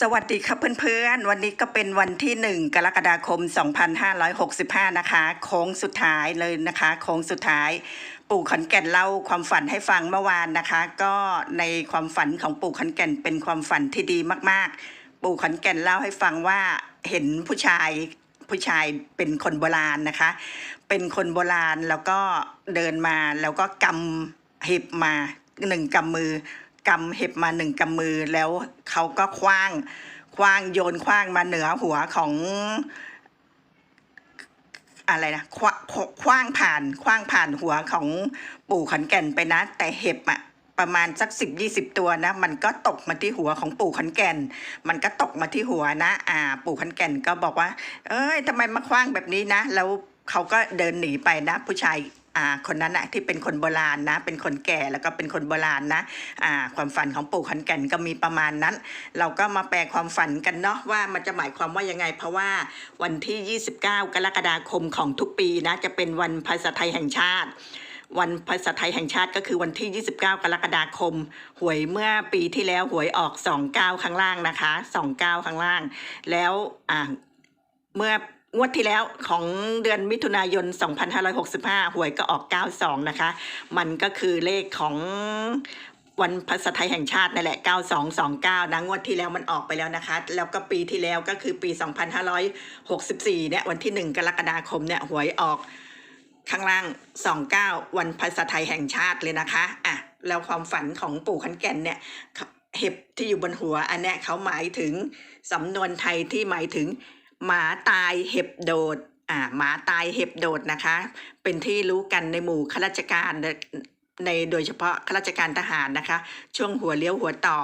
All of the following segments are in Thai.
สวัสดีครับเพื่อนๆ วันนี้ก็เป็นวันที่ 1 กรกฎาคม 2565 นะคะโค้งสุดท้ายเลยนะคะโค้งสุดท้าย ปู่ขอนแก่นเล่าความฝันให้ฟังเมื่อวานนะคะ ก็ในความฝันของปู่ขอนแก่นเป็นความฝันที่ดีมากๆ ปู่ขอนแก่นเล่าให้ฟังว่าเห็นผู้ชายผู้ชายเป็นคนโบราณนะคะ เป็นคนโบราณแล้วก็เดินมาแล้วก็กำห็บมาหนึ่งกำมือ กำเห็บมาหนึ่งกำมือแล้วเขาก็คว้างคว้างโยนคว้างมาเหนือหัวของอะไรนะคว้าคว้างผ่านคว้างผ่านหัวของปู่ขอนแก่นไปนะ แต่เห็บอะประมาณสักสิบยี่สิบตัวนะ มันก็ตกมาที่หัวของปู่ขอนแก่น มันก็ตกมาที่หัวนะ อ่า ปู่ขอนแก่นก็บอกว่า เอ้ยทำไมมาคว้างแบบนี้นะ แล้วเขาก็เดินหนีไปนะ ผู้ชาย อ่าคนนั้นอะที่เป็นคนโบราณนะ เป็นคนแก่แล้วก็เป็นคนโบราณนะอ่าความฝันของปู่ขอนแก่นก็มีประมาณนั้น เราก็มาแปลความฝันกันเนาะว่ามันจะหมายความว่ายังไง เพราะว่าวันที่ 29 กรกฎาคมของทุกปีนะจะเป็นวันภาษาไทยแห่งชาติวันภาษาไทยแห่งชาติก็คือวันที่ 29 กรกฎาคม หวยเมื่อปีที่แล้วหวยออก 29 ข้างล่างนะคะ 29 ข้างล่าง แล้วเมื่อ งวดที่แล้วของเดือนมิถุนายน 2565 หวยก็ออก 92 นะคะ มันก็คือเลขของวันภาษาไทยแห่งชาตินั่นแหละ 9229 นะ งวดที่แล้วมันออกไปแล้วนะคะ แล้วก็ปีที่แล้วก็คือปี 2564 เนี่ย วันที่ 1 กรกฎาคมเนี่ย หวยออกข้างล่าง 29 วันภาษาไทยแห่งชาติเลยนะคะ อะ แล้วความฝันของปู่ขันแก่นเนี่ย เห็บที่อยู่บนหัวอันเนี้ยเขาหมายถึงสำนวนไทยที่หมายถึง หมาตายเห็บโดดอ่าหมาตายเห็บโดดนะคะ เป็นที่รู้กันในหมู่ข้าราชการในโดยเฉพาะข้าราชการทหารนะคะ ช่วงหัวเลี้ยวหัวต่อ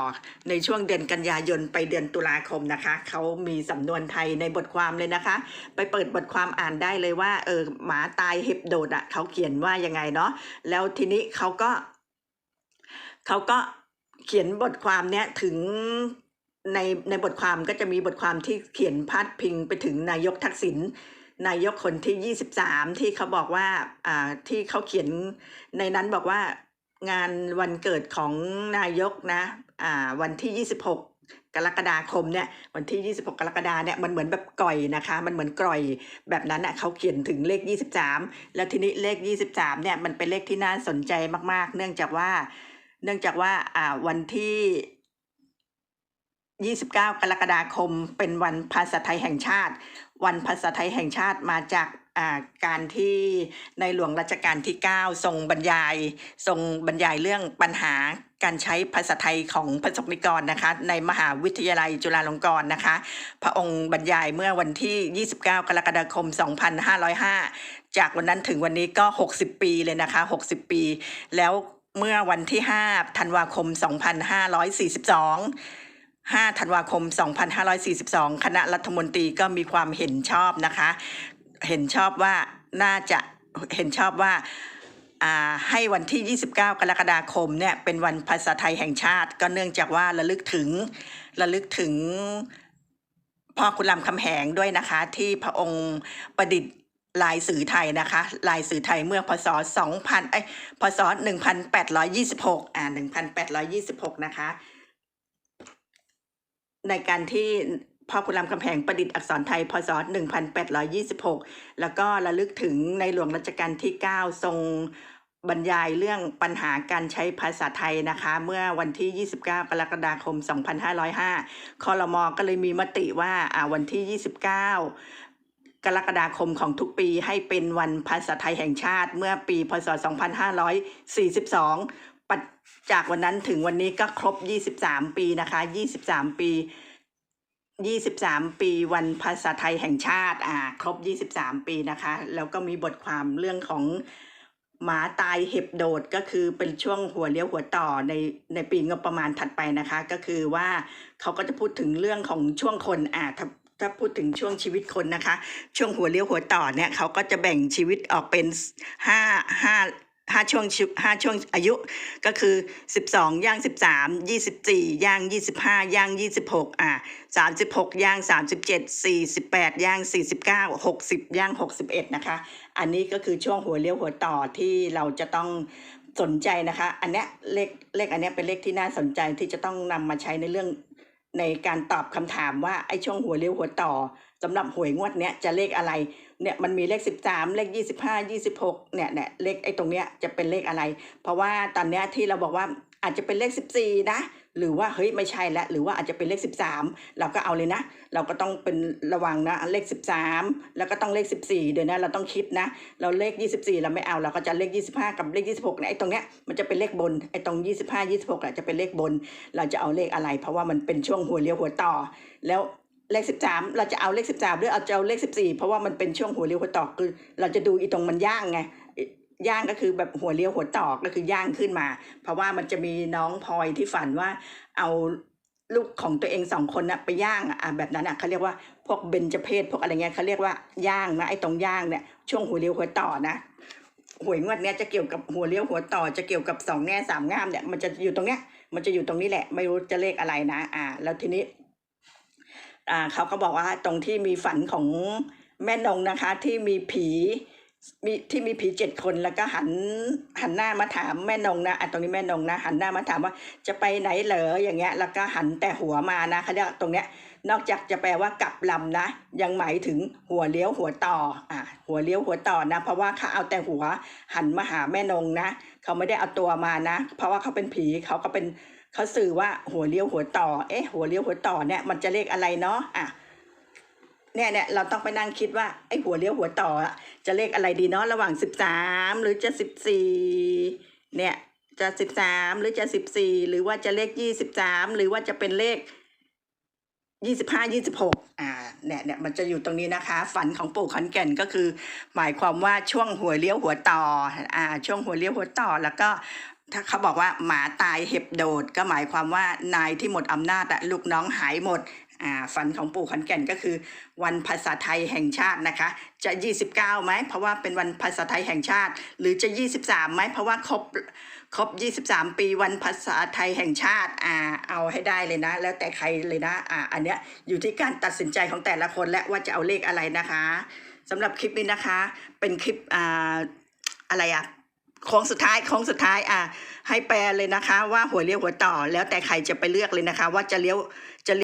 ในช่วงเดือนกันยายนไปเดือนตุลาคมนะคะ เขามีสำนวนไทยในบทความเลยนะคะ ไปเปิดบทความอ่านได้เลยว่าเออหมาตายเห็บโดดอะเขาเขียนว่ายังไงเนาะแล้วทีนี้เขาก็ เขาก็เขียนบทความเนี้ยถึง ในในบทความก็จะมีบทความที่เขียนพาดพิงไปถึงนายกทักษิณนายกคนที่ 23 ที่เขาบอกว่าอ่าที่เขาเขียนในนั้นบอกว่างานวันเกิดของนายกนะอ่าวันที่ 26 กรกฎาคมเนี่ยวันที่ 26 กรกฎาเนี่ยมันเหมือนแบบก่อยนะคะ มันเหมือนกร่อยแบบนั้นอะเขาเขียนถึงเลข 23 แล้วทีนี้เลข 23เนี่ยมันเป็นเลขที่น่าสนใจมากๆ เนื่องจากว่าเนื่องจากว่าอ่าวันที่ 29 กรกฎาคม เป็นวันภาษาไทยแห่งชาติ วันภาษาไทยแห่งชาติมาจากการที่ในหลวงรัชกาลที่ 9 ทรงบรรยายทรงบรรยายเรื่องปัญหาการใช้ภาษาไทยของประสบนิกรนะคะ ในมหาวิทยาลัยจุฬาลงกรณ์นะคะ พระองค์บรรยายเมื่อวันที่ 29 กรกฎาคม 2505 จากวันนั้นถึงวันนี้ก็ 60 ปีเลยนะคะ 60 ปี แล้วเมื่อวันที่ 5 ธันวาคม 2542 5 ธันวาคม 2542 คณะรัฐมนตรีก็มีความเห็นชอบนะคะ เห็นชอบว่าน่าจะเห็นชอบว่าให้วันที่ 29 กรกฎาคมเนี่ยเป็นวันภาษาไทยแห่งชาติ ก็เนื่องจากว่าระลึกถึงระลึกถึงพ่อคุณรามคำแหงด้วยนะคะ ที่พระองค์ประดิษฐ์ลายสื่อไทยนะคะ ลายสื่อไทยเมื่อพศ 2000เอ้ยพศ 1826 อ่า 1826 นะคะ ในการที่พ่อคุณรามคำแหงประดิษฐ์อักษรไทยพศ 1826 แล้วก็ระลึกถึงในหลวงรัชกาลที่ 9 ทรงบรรยายเรื่องปัญหาการใช้ภาษาไทยนะคะ เมื่อวันที่ 29 กรกฎาคม 2505 คอรมอก็เลยมีมติว่าวันที่ 29 กรกฎาคมของทุกปีให้เป็นวันภาษาไทยแห่งชาติ เมื่อปี พศ 2542 จากวันนั้นถึงวันนี้ก็ครบ 23 ปีนะคะ 23 ปี 23 ปีวันภาษาไทยแห่งชาติ อ่า ครบ 23 ปีนะคะ แล้วก็มีบทความเรื่องของหมาตายเห็บโดดก็คือเป็นช่วงหัวเลี้ยวหัวต่อในในปีงบประมาณถัดไปนะคะ ก็คือว่าเขาก็จะพูดถึงเรื่องของช่วงคนอ่าถ้าถ้าพูดถึงช่วงชีวิตคนนะคะ ช่วงหัวเลี้ยวหัวต่อเนี่ยเขาก็จะแบ่งชีวิตออกเป็นห้าห้า ห้าช่วงชีวิตห้าช่วงอายุก็คือ12ย่าง13 24ย่าง25ย่าง26อ่า36ย่าง37 48ย่าง49 60ย่าง61นะคะ อันนี้ก็คือช่วงหัวเลี้ยวหัวต่อที่เราจะต้องสนใจนะคะ อันเนี้ยเลขเลขอันเนี้ยเป็นเลขที่น่าสนใจที่จะต้องนำมาใช้ในเรื่องในการตอบคำถามว่าไอ้ช่วงหัวเลี้ยวหัวต่อ สำหรับหวยงวดเนี้ยจะเลขอะไรเนี่ยมันมีเลข 13 เลข 25 26เนี่ยเนี่ยเลขไอ้ตรงเนี้ยจะเป็นเลขอะไร เพราะว่าตอนเนี้ยที่เราบอกว่าอาจจะเป็นเลข 14 นะ หรือว่าเฮ้ยไม่ใช่แล้วหรือว่าอาจจะเป็นเลข 13 เราก็เอาเลยนะ เราก็ต้องเป็นระวังนะเลข 13 แล้วก็ต้องเลข 14เดี๋ยวนะเราต้องคิดนะ เราเลข 24 เราไม่เอาเราก็จะเลข 25 กับเลข 26เนี่ยไอ้ตรงเนี้ยมันจะเป็นเลขบนไอ้ตรง 25 26อะจะเป็นเลขบน เราจะเอาเลขอะไร เพราะว่ามันเป็นช่วงหัวเลี้ยวหัวต่อ แล้ว เลข13เราจะเอาเลข13หรือเอาจะเอาเลข14เพราะว่ามันเป็นช่วงหัวเลี้ยวหัวต่อคือ เราจะดูอีตรงมันย่างไงย่างก็คือแบบหัวเลี้ยวหัวต่อก็คือย่างขึ้นมา เพราะว่ามันจะมีน้องพลอยที่ฝันว่าเอาลูกของตัวเองสองคนนะไปย่างอะแบบนั้นอะเขาเรียกว่าพวกเบญจเพศพวกอะไรเงี้ยเขาเรียกว่าย่างนะไอ้ตรงย่างเนี่ยช่วงหัวเลี้ยวหัวต่อนะหวยงวดเนี้ยจะเกี่ยวกับหัวเลี้ยวหัวต่อจะเกี่ยวกับสองแง่สามง่ามเนี่ยมันจะอยู่ตรงเนี้ยมันจะอยู่ตรงนี้แหละ ไม่รู้จะเลขอะไรนะ อ่า แล้วทีนี้ เขาก็บอกว่าตรงที่มีฝันของแม่นงนะคะที่มีผีมีที่มีผีเจ็ดคนแล้วก็หันหันหน้ามาถามแม่นงนะอะตรงนี้แม่นงนะ หันหน้ามาถามว่าจะไปไหนเหรออย่างเงี้ย แล้วก็หันแต่หัวมานะเขาเรียกตรงเนี้ยนอกจากจะแปลว่ากลับลำนะ ยังหมายถึงหัวเลี้ยวหัวต่ออะหัวเลี้ยวหัวต่อนะ เพราะว่าเขาเอาแต่หัวหันมาหาแม่นงนะ เขาไม่ได้เอาตัวมานะ เพราะว่าเขาเป็นผีเขาก็เป็น เขาสื่อว่าหัวเลี้ยวหัวต่อ เอ๊ะ หัวเลี้ยวหัวต่อเนี่ยมันจะเลขอะไรเนาะอะเนี่ยเนี่ยเราต้องไปนั่งคิดว่าไอ้หัวเลี้ยวหัวต่อจะเลขอะไรดีเนาะระหว่างสิบสามหรือจะสิบสี่เนี่ยจะสิบสามหรือจะสิบสี่หรือว่าจะเลขยี่สิบสามหรือว่าจะเป็นเลขยี่สิบห้ายี่สิบหกอ่าเนี่ยเนี่ยมันจะอยู่ตรงนี้นะคะ ฝันของปู่ขอนแก่นก็คือ หมายความว่าช่วงหัวเลี้ยวหัวต่ออ่าช่วงหัวเลี้ยวหัวต่อแล้วก็ ถ้าเขาบอกว่าหมาตายเห็บโดด ก็หมายความว่านายที่หมดอำนาจอะลูกน้องหายหมดอ่าฝันของปู่ขอนแก่นก็คือ วันภาษาไทยแห่งชาตินะคะ จะ 29ไหมเพราะว่าเป็นวันภาษาไทยแห่งชาติ หรือจะ 23ไหมเพราะว่าครบครบ 23 ปีวันภาษาไทยแห่งชาติอ่าเอาให้ได้เลยนะ แล้วแต่ใครเลยนะอ่าอันเนี้ยอยู่ที่การตัดสินใจของแต่ละคนและว่าจะเอาเลขอะไรนะคะสำหรับคลิปนี้นะคะ เป็นคลิปอ่าอะไรอะ โค้งสุดท้ายโค้งสุดท้ายอะให้แปลเลยนะคะ ว่าหัวเลี้ยวหัวต่อ แล้วแต่ใครจะไปเลือกเลยนะคะ ว่าจะเลี้ยวจะ